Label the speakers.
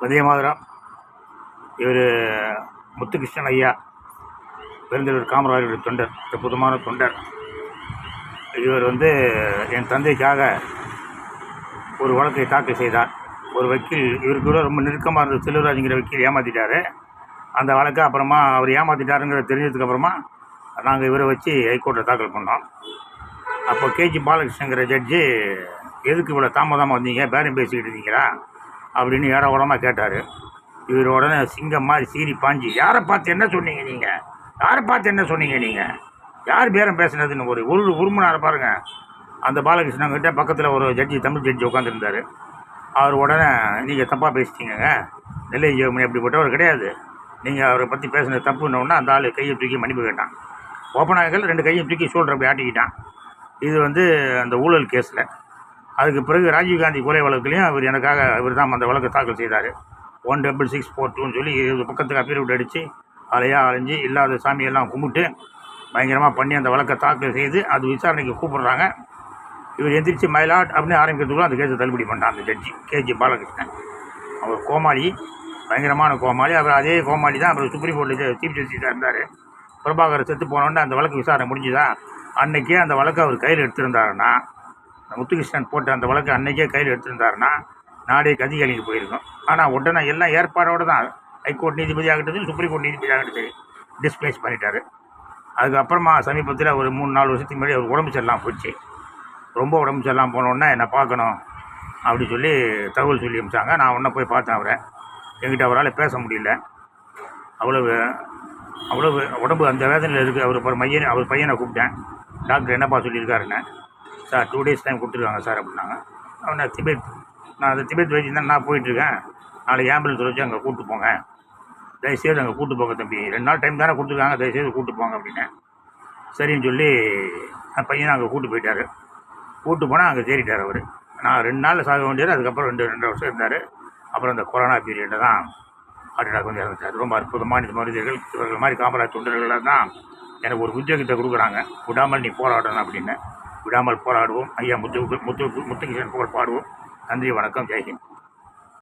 Speaker 1: வந்தே மாதிரம் இவர் முத்துகிருஷ்ணன் ஐயா பெருந்தலைவர் காமராஜருடைய தொண்டர் அற்புதமான தொண்டர். இவர் வந்து என் தந்தைக்காக ஒரு வழக்கை தாக்கல் செய்தார். ஒரு வக்கீல் இவருக்கு கூட ரொம்ப நெருக்கமாக இருந்த செல்வராஜுங்கிற வக்கீல் ஏமாற்றிட்டாரு அந்த வழக்கை அப்புறமா அவர் ஏமாற்றிட்டாருங்கிற தெரிஞ்சதுக்கப்புறமா நாங்கள் இவரை வச்சு ஹைகோர்ட்டில் தாக்கல் பண்ணோம். அப்போ கேஜி பாலகிருஷ்ணங்கிற ஜட்ஜி எதுக்கு இவ்வளோ தாமதமாக வந்தீங்க? பேரம் பேசிக்கிட்டு இருந்தீங்களா அப்படின்னு ஏட உடமாக கேட்டார். இவர் உடனே சிங்கம் மாதிரி சீறி பாஞ்சு யாரை பார்த்து என்ன சொன்னீங்க நீங்கள் யாரை பார்த்து என்ன சொன்னீங்க நீங்கள் யார் பேரம் பேசுனதுன்னு ஒரு ஒரு உருமனாரை பாருங்கள் அந்த பாலகிருஷ்ணன் கிட்ட பக்கத்தில் ஒரு ஜட்ஜி தமிழ் ஜட்ஜி உட்காந்துருந்தார் அவர் உடனே நீங்கள் தப்பாக பேசிட்டீங்க நெல்லை ஜெயமணி அப்படிப்பட்டவர் கிடையாது. நீங்கள் அவரை பற்றி பேசுனது தப்புன்னொன்னே அந்த ஆள் கையை தூக்கி மன்னிப்பு கேட்டான். ஓப்பனாகல் ரெண்டு கையும் தூக்கி சொல்கிற அப்படி ஆட்டிக்கிட்டான். இது வந்து அந்த ஊழல் கேஸில் அதுக்கு பிறகு ராஜீவ்காந்தி கொலை வழக்குலையும் அவர் எனக்காக இவர் தான் அந்த வழக்கை தாக்கல் செய்தார். ஒன் டபுள் சிக்ஸ் ஃபோர் டூன்னு சொல்லி இருபது பக்கத்துக்கு அஃபீரவிட் அடித்து அலையாக அலைஞ்சு இல்லாத சாமியெல்லாம் கும்பிட்டு பயங்கரமாக பண்ணி அந்த வழக்கை தாக்கல் செய்து அது விசாரணைக்கு கூப்பிடுறாங்க. இவர் எந்திரிச்சு மயிலாட் அப்படின்னு ஆரம்பிக்கிறதுக்குள்ள அந்த கேஸை தள்ளுபடி பண்ணிட்டான் அந்த ஜட்ஜி கேஜி பாலகிருஷ்ணன். அவர் கோமாளி பயங்கரமான கோமாளி. அவர் அதே கோமாளி தான் அப்புறம் சுப்ரீம் கோர்ட்டில் சீஃப் ஜஸ்டிஸாக இருந்தார். பிரபாகர் செத்து போனோடனே அந்த வழக்கு விசாரணை முடிஞ்சுதான் அன்றைக்கே அந்த வழக்கை அவர் கையில் எடுத்திருந்தாருன்னா முத்துகிருஷ்ணன் போட்ட அந்த வழக்கு அன்னைக்கே கையில் எடுத்திருந்தாருன்னா நாடே கதி கலங்கி போயிருக்கும். ஆனால் உடனே எல்லாம் ஏற்பாடோடு தான் ஹைகோர்ட் நீதிபதி ஆகட்டும் சுப்ரீம் கோர்ட் நீதிபதி ஆகட்டும் சரி டிஸ்பிளேஸ் பண்ணிட்டாரு. அதுக்கப்புறமா சமீபத்தில் ஒரு மூணு நாலு வருஷத்துக்கு முன்னாடி அவர் உடம்பு சரியில்லாம போச்சு. ரொம்ப உடம்பு சரியில்லாம போனோடனே என்னை பார்க்கணும் அப்படி சொல்லி தகவல் சொல்லி அமிச்சாங்க நான் உடனே போய் பார்த்தேன் அவரை. எங்கிட்ட அவரால் பேச முடியல. அவ்வளவு அவ்வளவு உடம்பு அந்த வேதனையில் இருக்குது அவர் ஒரு மையனை அவர் பையனை கூப்பிட்டேன். டாக்டர் என்னப்பா சொல்லியிருக்காருன்னு. சார் டூ டேஸ் டைம் கொடுத்துருக்காங்க சார் அப்படின்னாங்க. நான் திபெத் நான் அந்த திபெத் வைத்தியம் தான் நான் போயிட்டுருக்கேன். நாளைக்கு ஆம்புலன்ஸ் வச்சு அங்கே கூப்பிட்டு போங்க. தயவுசெய்து அங்கே கூப்பிட்டு போங்க தம்பி. ரெண்டு நாள் டைம் தானே கொடுத்துருக்காங்க தயவுசெய்து கூப்பிட்டு போங்க அப்படின்னேன் சரின்னு சொல்லி என் பையனை அங்கே கூப்பிட்டு போயிட்டார். கூப்பிட்டு போனால் அங்கே சேரிட்டார் அவர். நான் ரெண்டு நாளில் சாக வேண்டியது அதுக்கப்புறம் ரெண்டு ரெண்டு வருஷம் இருந்தார். அப்புறம் இந்த கொரோனா பீரியடில் தான் ஹார்ட் கொஞ்சம் வந்து இறந்துட்டார். ரொம்ப அற்புதமான இந்த மனிதர்கள் இவர்கள் மாதிரி காமராஜ் தொண்டர்களாக தான் எனக்கு ஒரு உத்தியோகத்தை கொடுக்குறாங்க. விடாமல் நீ போராடணும் அப்படின்னு. விடாமல் போராடுவோம். ஐயா முத்து முத்து முத்துகிஷன் புகழ் பாடுவோம். நன்றி வணக்கம். ஜெய்ஹிந்த்